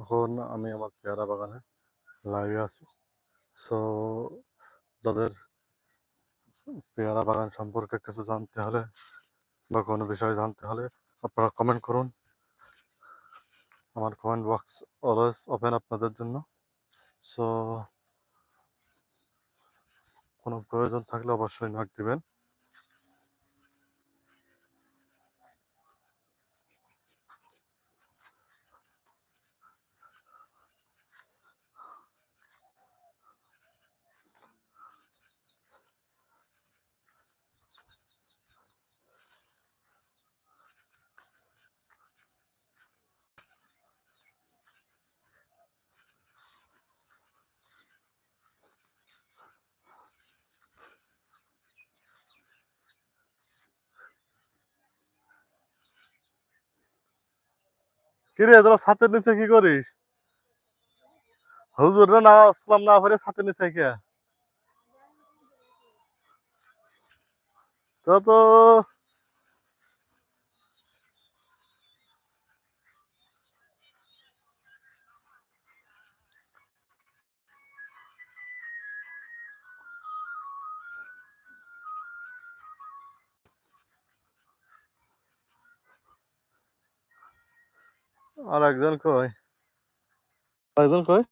এখন আমি আমার পেয়ারা বাগানে লাইভে আছি। সো যাদের পেয়ারা বাগান সম্পর্কে কিছু জানতে হলে বা কোনো বিষয় জানতে হলে আপনারা কমেন্ট করুন। আমার কমেন্ট বক্স অলওয়েজ ওপেন আপনাদের জন্য। সো কোনো প্রয়োজন থাকলে অবশ্যই নক দিবেন। কিরে, তোরা ছাতের নিচে কি করিস? হুজুর না আসলাম না পারে ছাতের নিচে কে তো আর একজন কই? একজন কই?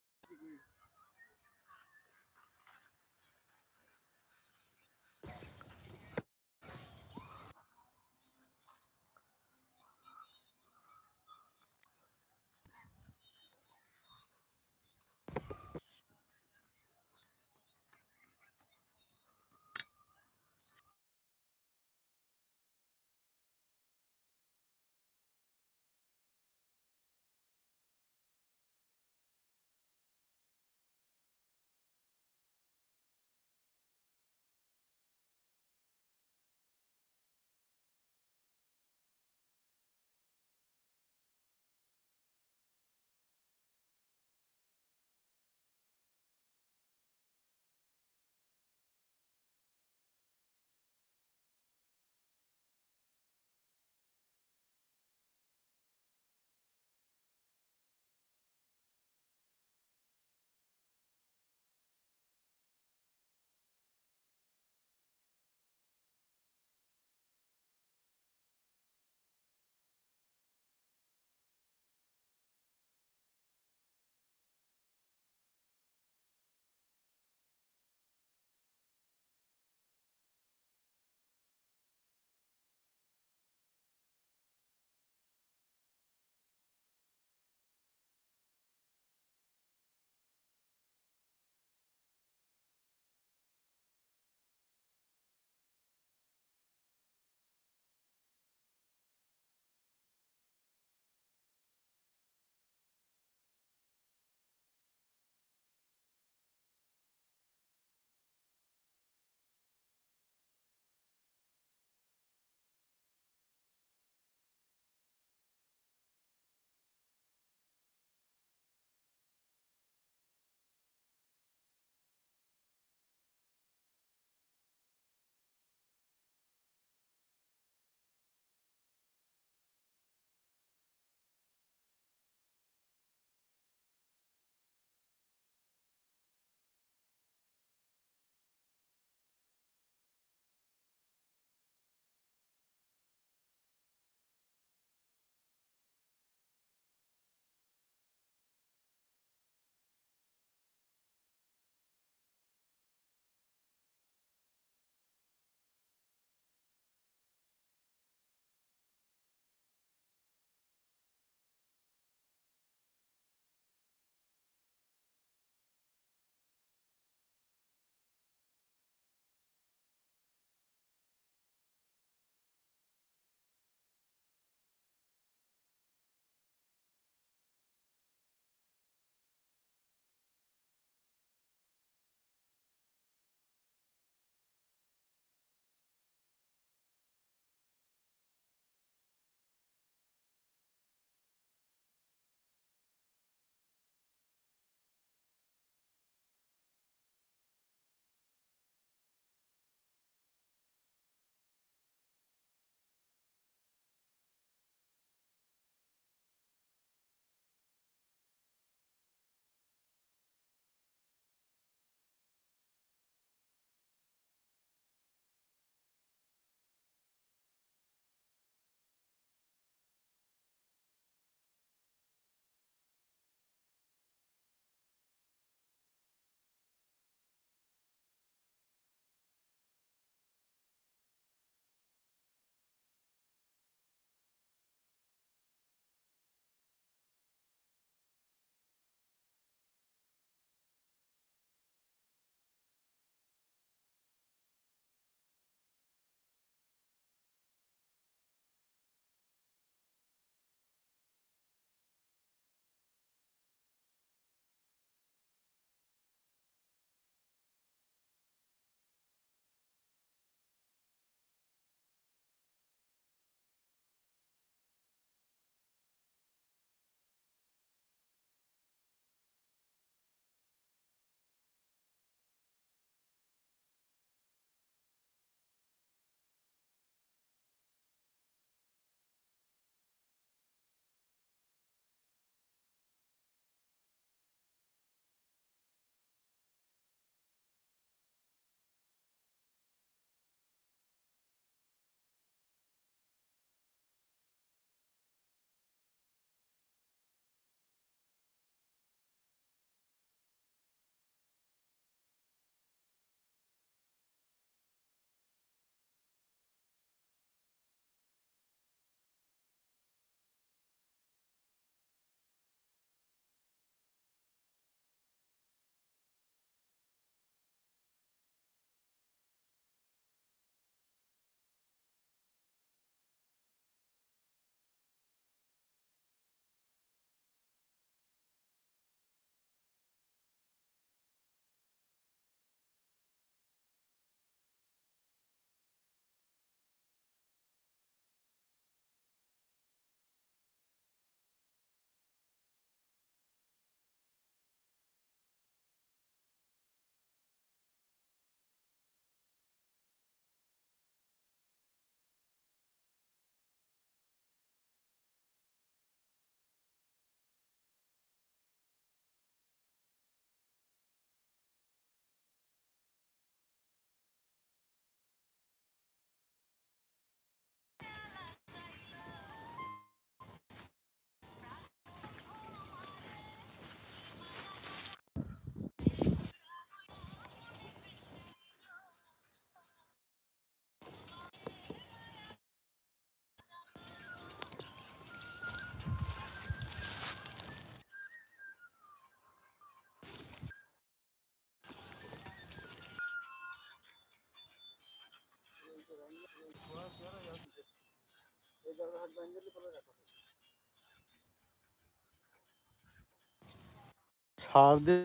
সার দিয়ে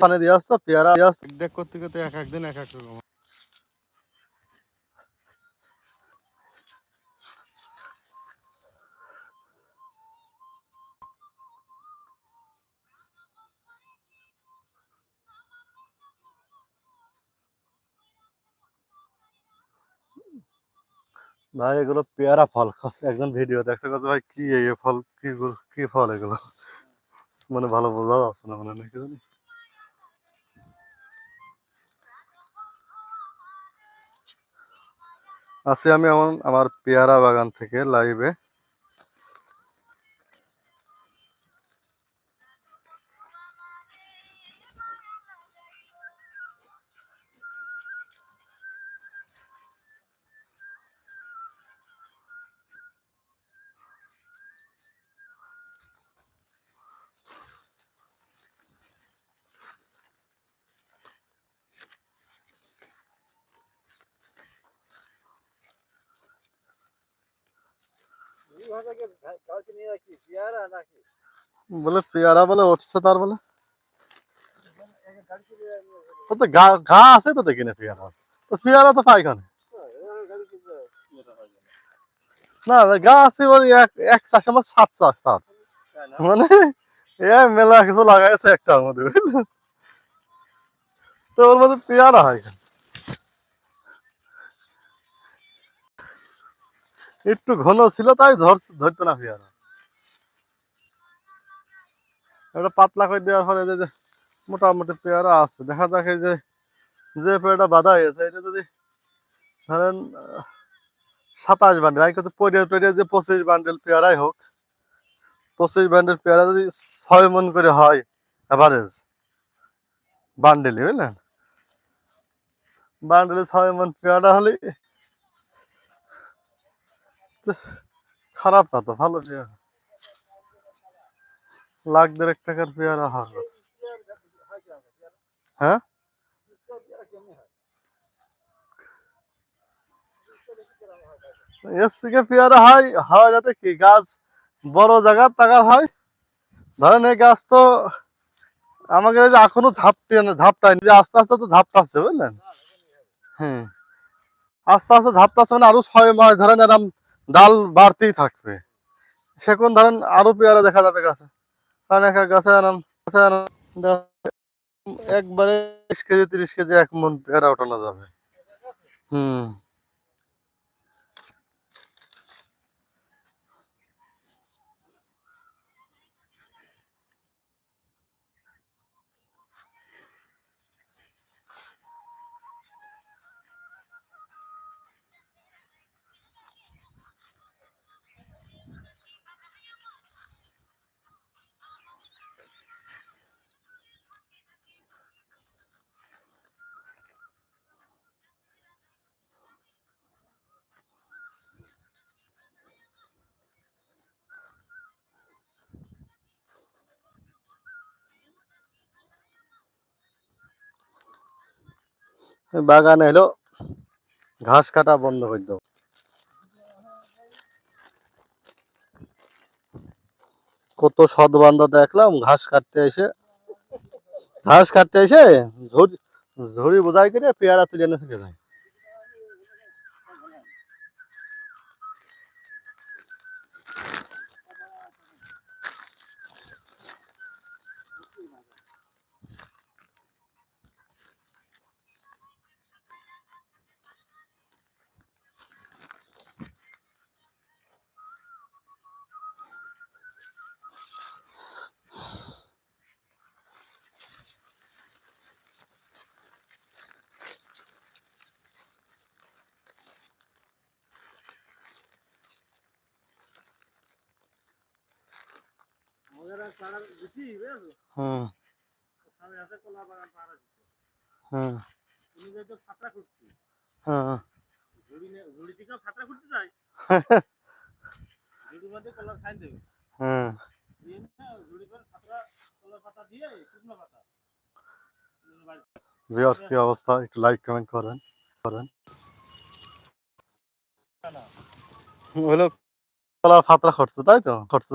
পানি দিয়ে আসতো পেয়ারা দেখ করতে করতে এক একদিন এক এক রকম। ভাই, এগুলো পেয়ারা ফল। একজন ভিডিও দেখতে কাছে ভাই, কি এই ফল, কি কি ফল এগুলো? মানে ভালো বোঝা যাচ্ছে না মানে নাকি জানি? আছি আমি এখন আমার পেয়ারা বাগান থেকে লাইভে বলে পেয়ারা বলে উঠছে তার বলে তো তো গা ঘা আছে তো দেখি না পেয়ারা তো পেয়ারা তো পাইখানে না না, গা আছে ওই এক এক চাষ আমার সাত চাষ তার মানে এ মেলা কিছু লাগাইছে একটার মধ্যে বুঝলে? তো ওর মধ্যে পেয়ারা হয় কেন? একটু ঘন ছিল, তাই ধর ধরতো না পেয়ারা এটা পাতলা করে দেওয়ার ফলে যে মোটামুটি পেয়ারা আছে। দেখা যাক এই যে যে পেয়ারাটা বাঁধা হয়েছে এটা যদি ধরেন সাতাশ বান্ডেল আমি কিন্তু পড়ে টড়ে যে পঁচিশ বান্ডেল পেয়ারাই হোক, পঁচিশ বান্ডেল পেয়ারা যদি ছয় মন করে হয় অ্যাভারেজ বান্ডেলে, বুঝলেন? বান্ডেলে ছয় মন পেয়ারা হলে খারাপ না তো ভালো পেয়ারা লাখ দেড়েক টাকার পেয়ারা হবে হ্যাঁ? এর থেকে পেয়ারা হয় হয় যাতে কি? গাছ বড় জায়গার হয় ধরেন এই গাছ তো আমাকে যে এখনও ঝাপটে যে আস্তে আস্তে তো ঝাপটাচ্ছে বুঝলেন? হুম আস্তে আস্তে ঝাপটাচ্ছে মানে আরও ছয় মাস ধরেন এরম ডাল বাড়তেই থাকবে। সেখন ধরেন আরও পেয়ারা দেখা যাবে গাছে। কারণ এক গাছে এরম গাছে একবারে বিশ কেজি, তিরিশ কেজি এক মন পেয়ারা ওঠানো যাবে। হুম। বাগানে হলো ঘাস কাটা বন্ধ করে দাও কত সদ বান্ধব দেখলাম, ঘাস কাটতে এসে, ঘাস কাটতে এসে ঝুড়ি ঝুড়ি বোঝাই করে পেয়ারা তুলে এনেছে যায় হ্যাঁ। হ্যাঁ। ভিউয়ার্স কি অবস্থা একটু লাইক কমেন্ট করেন। করেন। হলো ফাতরা করছে তাই তো? করছে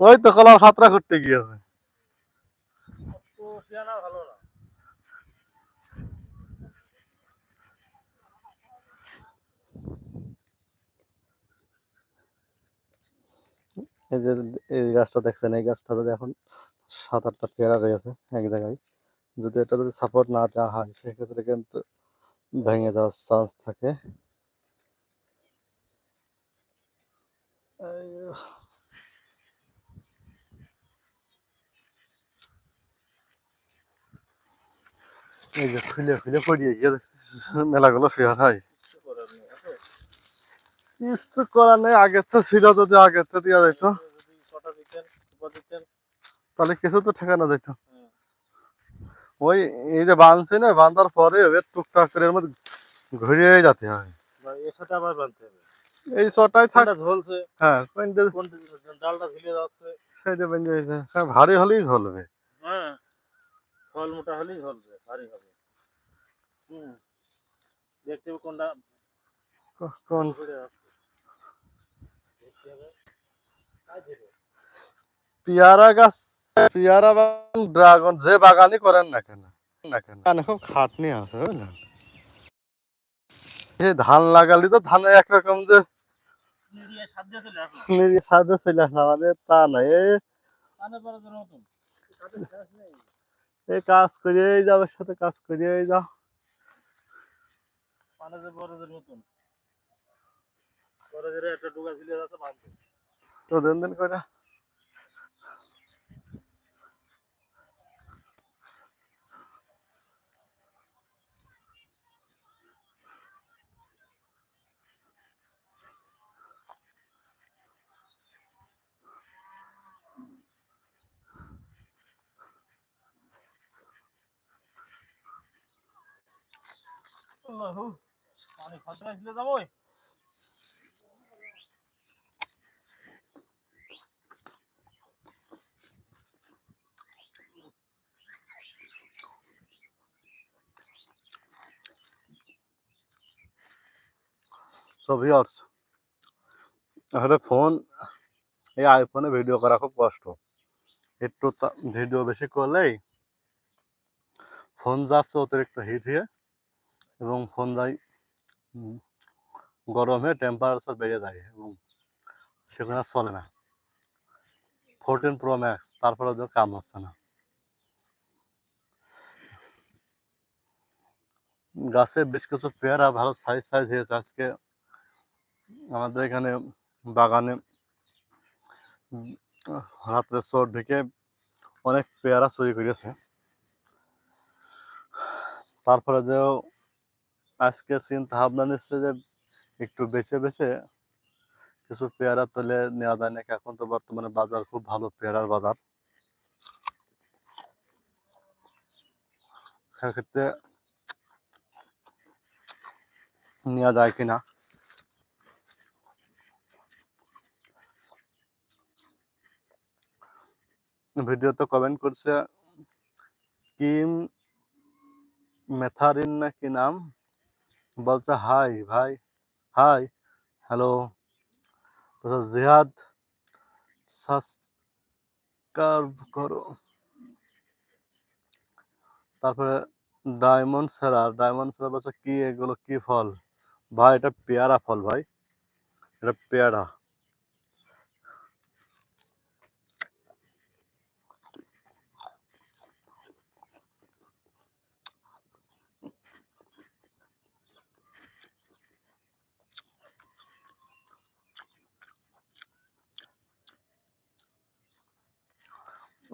ওই তো কলার ফাতরা করতে গিয়েছে। এই যে এই গাছটা দেখছেন, এই গাছটাতে এখন সাত আটটা পেয়ারা রয়েছে এক জায়গায়, যদি এটা যদি সাপোর্ট না দেওয়া হয়, সেক্ষেত্রে কিন্তু ভেঙে যাওয়ার চান্স থাকে এই, এই যে খুলে খুলে পড়িয়ে গিয়ে মেলাগুলো পেয়ারা হয়। কিছু করার নেই আছে কিছু করার আগে তো ছিল যদি আগে তো দেওয়া যেত তাহলে কিছু তো ঠেকানো যেত ওই এই যে বাঁধছে না বাঁধার পরে এবার টুকটাক করে এর মধ্যে ঘুরিয়ে যেতে হয়। বা এর সাথে আবার বানতে হবে। এই থাক ঝলছে? হ্যাঁ ডালটা ঝুলে যাচ্ছে। হ্যাঁ ভারী হলেই ঝলবে। হ্যাঁ। ফল মোটা হলেই ঝলবে ভারী হবে। হুম দেখতে হবে কোনটা কোন হবে। হবে। পেয়ারা গাছ পেয়ারা বাগান ড্রাগন যে বাগানই করেন না কেন না কেন। খুব খাটনি আছে বুঝলেন? এই ধান লাগালি তো ধানে একরকম যে চলে আসলো নিজে সাথে চলে আসে আমাদের তা নাই এই কাজ করিয়েই যাও এর সাথে কাজ করিয়েই যাও তো দিন দিন করে আল্লাহু পানি খরচা ছিল যাব সো ভিউয়ার্স আসলে ফোন এই আইফোনে ভিডিও করা খুব কষ্ট। একটু ভিডিও বেশি করলেই ফোন যাচ্ছে, অতিরিক্ত হিট হয়ে এবং ফোন উম, গরম টেম্পারেচার বেড়ে যায় এবং সেখানে চলে না। ফোরটিন প্রো ম্যাক্স তারপরে তো কাম হচ্ছে না। গাছে বেশ কিছু পেয়ারা ভালো সাইজ সাইজ হয়েছে আজকে। আমাদের এখানে বাগানে রাত্রে চোর ঢেকে অনেক পেয়ারা চুরি করেছে। তারপরে যে আজকে চিন্তা ভাবনা নিচ্ছে যে একটু বেছে বেছে কিছু পেয়ারা তুলে নেওয়া যায় নাকি? এখন তো বর্তমানে বাজার খুব ভালো পেয়ারার বাজার। সেক্ষেত্রে নেওয়া যায় কিনা? ভিডিওতে কমেন্ট করছে কিম মেথারিন না কি নাম? বলছে, হাই ভাই, হাই, হ্যালো। জিহাদ করো। তারপরে ডায়মন্ড সেরা ডায়মন্ড সেরা বলছে, কি এগুলো, কি ফল? ভাই, এটা পেয়ারা ফল ভাই, এটা পেয়ারা।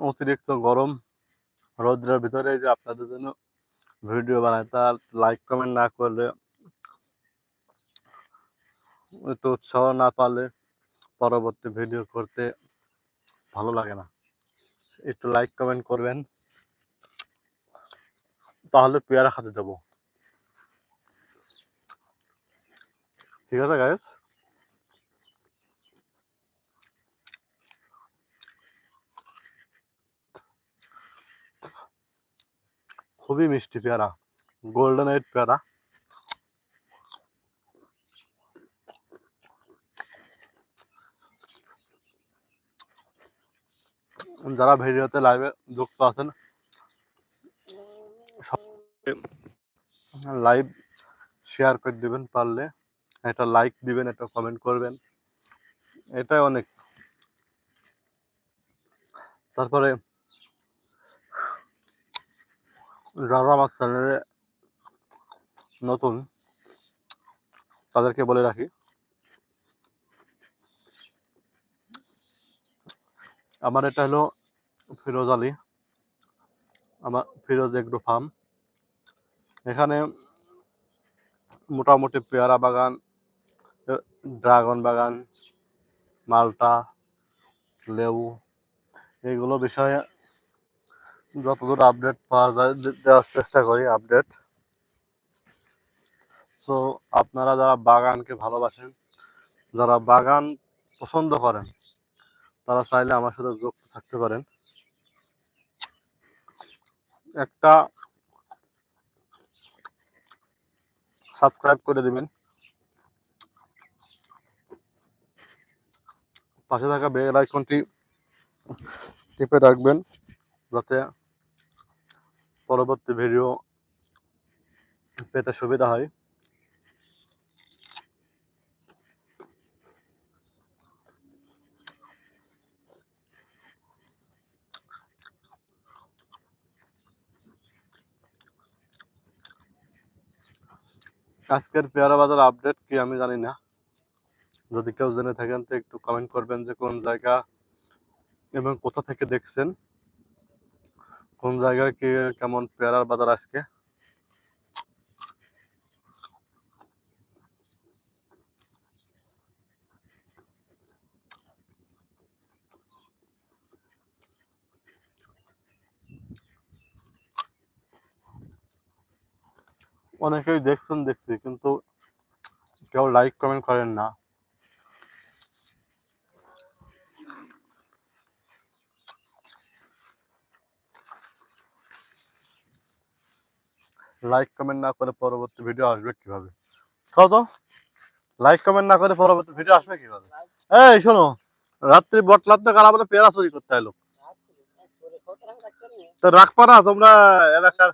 অতিরিক্ত গরম রৌদ্রের ভিতরে যে আপনাদের জন্য ভিডিও বানাই, তা লাইক কমেন্ট না করলে একটু উৎসাহ না পারলে পরবর্তী ভিডিও করতে ভালো লাগে না। একটু লাইক কমেন্ট করবেন, তাহলে পেয়ারা খাতে দেবো। ঠিক আছে গাইস খুবই মিষ্টি পেয়ারা গোল্ডেন হোয়াইট পেয়ারা। যারা ভিডিওতে লাইভে যুক্ত আছেন লাইভ শেয়ার করে দিবেন পারলে, একটা লাইক দিবেন, একটা কমেন্ট করবেন, এটাই অনেক। তারপরে যারা আমার চ্যানেলে নতুন, তাদেরকে বলে রাখি। আমার এটা হলো ফিরোজ আলী। আমার ফিরোজ এগ্রো ফার্ম। এখানে মোটামুটি পেয়ারা বাগান ড্রাগন বাগান, মালটা, লেবু এইগুলো বিষয়ে যতদূর আপডেট পাওয়া যায় দেওয়ার চেষ্টা করি আপডেট সো আপনারা যারা বাগানকে ভালোবাসেন, যারা বাগান পছন্দ করেন, তারা চাইলে আমার সাথে যুক্ত থাকতে পারেন। একটা সাবস্ক্রাইব করে দিবেন। পাশে থাকা বেল আইকনটি টিপে রাখবেন, যাতে পরবর্তী ভিডিও পেতে সুবিধা হয়। আজকের পেয়ারা বাজার আপডেট কি আমি জানি না। যদি কেউ জেনে থাকেন তো একটু কমেন্ট করবেন যে কোন জায়গা এবং কোথা থেকে দেখছেন। কোন জায়গায় কি কেমন পেয়ারার বাজার আজকে? অনেকেই দেখছেন, দেখছি, কিন্তু কেউ লাইক কমেন্ট করেন না। লাইক কমেন্ট না করে পরবর্তী ভিডিও আসবে কীভাবে? খাও তো। লাইক কমেন্ট না করে পরবর্তী ভিডিও আসবে কীভাবে? এই, শোনো। রাত্রি বটলাতে কারা বলে পেয়ারা চুরি করতে এলো তো রাখবা না তোমরা এলাকার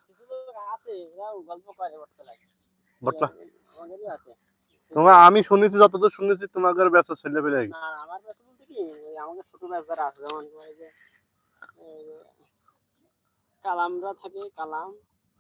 আমি শুনেছি, যতদূর শুনেছি, তোমাদের ব্যবসা ছেলে পেলে। কালামরা থাকে, কালাম।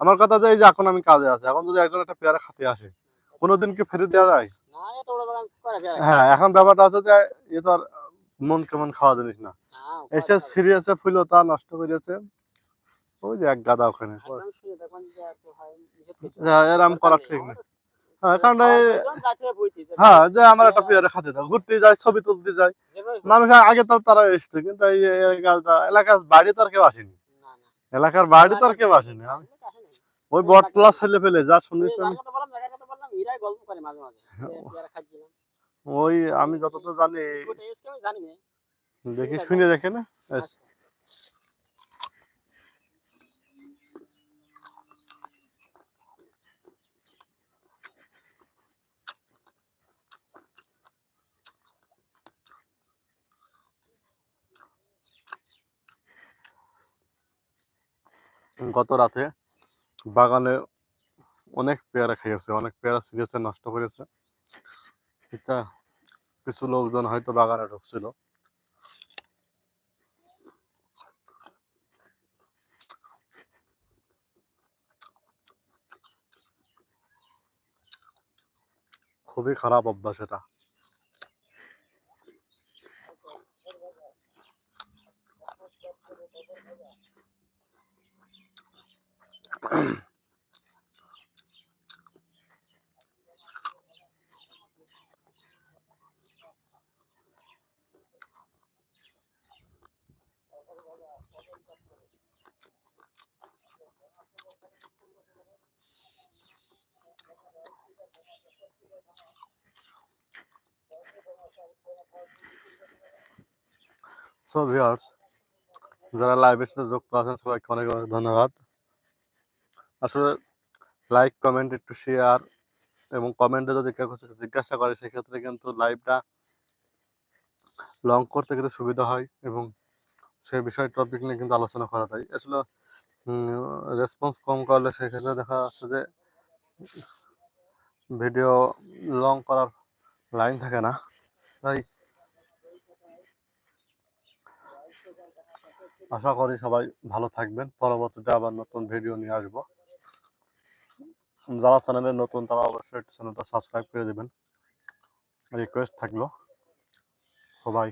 আমার কথা যে এখন আমি কাজে আছি এখন যদি একজন একটা পেয়ারা খাতে আসে কোনোদিন কি ফেরত দেওয়া যায়? হ্যাঁ এখন ব্যাপারটা আছে যে এ তো আর মন কেমন খাওয়া জিনিস না। এসে সিরিয়াসে ফুল তা নষ্ট করেছে ওই যে এক গাদা ওখানে। আচ্ছা, যে হয়, এরম করা ঠিক না। হ্যাঁ কারণ হ্যাঁ যে আমার একটা পেয়ারা খাতে দাও ঘুরতে যায় ছবি তুলতে যায়। মানুষ আগে তো তারা এসছে কিন্তু এই এই গাছটা এলাকার বাড়ি তো আর কেউ আসেনি। এলাকার বাড়ি তো আর কেউ আসেনি। আমি- ওই বটতলা ছেলে ফেলে যা শুনেছি আমি। ওই আমি যতদূর জানি দেখি শুনে দেখে না? গত রাতে বাগানে অনেক পেয়ারা খেয়েছে অনেক পেয়ারা ছিঁড়েছে, নষ্ট করেছে। এটা কিছু লোকজন হয়তো বাগানে ঢুকছিল। খুবই খারাপ অভ্যাস এটা। সো ভিউয়ার্স যারা লাইভের সাথে যুক্ত আছেন, সবাইকে অনেক অনেক ধন্যবাদ। আসলে লাইক কমেন্ট একটু শেয়ার এবং কমেন্টে যদি কেউ কিছু জিজ্ঞাসা করে, সেক্ষেত্রে কিন্তু লাইভটা লং করতে কিন্তু সুবিধা হয় এবং সেই বিষয় টপিক নিয়ে কিন্তু আলোচনা করা যায়। আসলে রেসপন্স কম করলে সেক্ষেত্রে দেখা যাচ্ছে যে ভিডিও লং করার লাইন থাকে না। তাই আশা করি সবাই ভালো থাকবেন। পরবর্তীতে আবার নতুন ভিডিও নিয়ে আসব। যারা চ্যানেলে নতুন, তারা অবশ্যই চ্যানেলটা সাবস্ক্রাইব করে দেবেন। রিকোয়েস্ট থাকল। সবাই